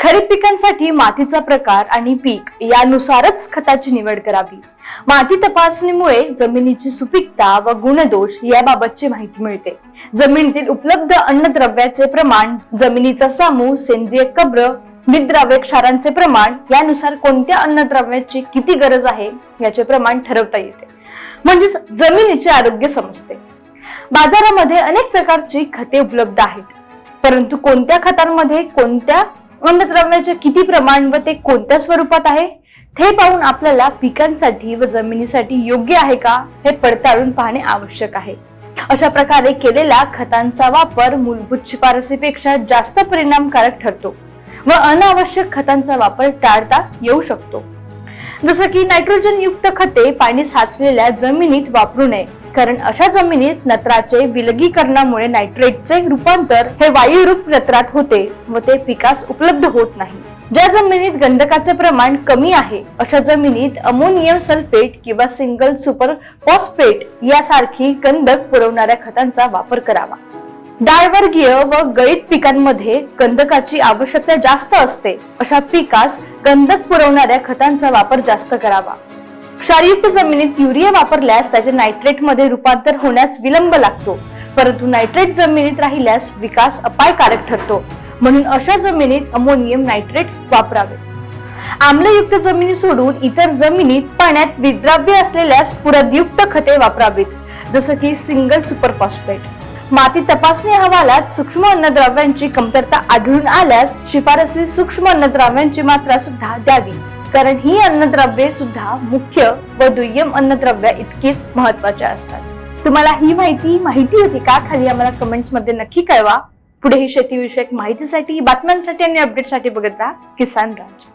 खरीप पिकांसाठी मातीचा प्रकार आणि पीक यानुसारच खताची निवड करावी. माती तपासणीमुळे जमिनीची सुपीकता व गुणदोष याबाबतची माहिती मिळते. जमिनीतील उपलब्ध अन्नद्रव्याचे प्रमाण जमिनीचा सामू सेंद्रिय कब्र विद्राव्य क्षारांचे प्रमाण यानुसार कोणत्या अन्नद्रव्याची किती गरज आहे याचे प्रमाण ठरवता येते. म्हणजेच जमिनीचे आरोग्य समजते. बाजारामध्ये अनेक प्रकारची खते उपलब्ध आहेत. परंतु कोणत्या खतांमध्ये कोणत्या अन्नद्रव्याचे किती प्रमाण व ते कोणत्या स्वरूपात आहे? हे पाहून आपल्याला पिकांसाठी व जमिनीसाठी योग्य आहे का? हे पडताळून पाहणे आवश्यक आहे. अशा प्रकारे केलेल्या खतांचा वापर मूलभूत शिफारसीपेक्षा जास्त परिणामकारक ठरतो व अनावश्यक खतांचा वापर टाळता येऊ शकतो. जसं की नायट्रोजन युक्त खते पाणी साचलेल्या जमिनीत वापरू नये. कारण अशा जमिनीत नत्राचे विलगीकरणामुळे नायट्रेटचे रूपांतर हे वायुरूप नत्रात होते व ते पिकास उपलब्ध होत नाही. ज्या जमिनीत गंधकाचे प्रमाण कमी आहे अशा जमिनीत अमोनियम सल्फेट किंवा सिंगल सुपर फॉस्फेट यासारखी गंधक पुरवणाऱ्या खतांचा वापर करावा. डाळवर्गीय व गळीत पिकांमध्ये गंधकाची आवश्यकता जास्त असते अशा पिकास गंधक पुरवणाऱ्या खतांचा वापर जास्त करावा. क्षारयुक्त जमिनीत युरिया वापरल्यास त्याचे नायट्रेटमध्ये रूपांतर होण्यास विलंब लागतो. परंतु नायट्रेट जमिनीत राहिल्यास विकास अपायकारक ठरतो. म्हणून अशा जमिनीत अमोनियम नायट्रेट वापरावे. आम्लयुक्त जमिनी सोडून इतर जमिनीत पाण्यात विद्राव्य असलेल्या स्फुरदयुक्त खते वापरावीत जसं की सिंगल सुपरफॉस्फेट. माती तपासणी अहवालात सूक्ष्म अन्नद्रव्यांची कमतरता आढळून आल्यास शिफारसी सूक्ष्म अन्नद्रव्यांची मात्रा सुद्धा द्यावी. कारण ही अन्नद्रव्ये सुद्धा मुख्य व दुय्यम अन्नद्रव्य इतकीच महत्वाची असतात. तुम्हाला ही माहिती माहिती होती का? खाली आम्हाला कमेंट्समध्ये नक्की कळवा. पुढे ही शेतीविषयक माहितीसाठी बातम्यांसाठी आणि अपडेटसाठी बघत राहा किसान राज.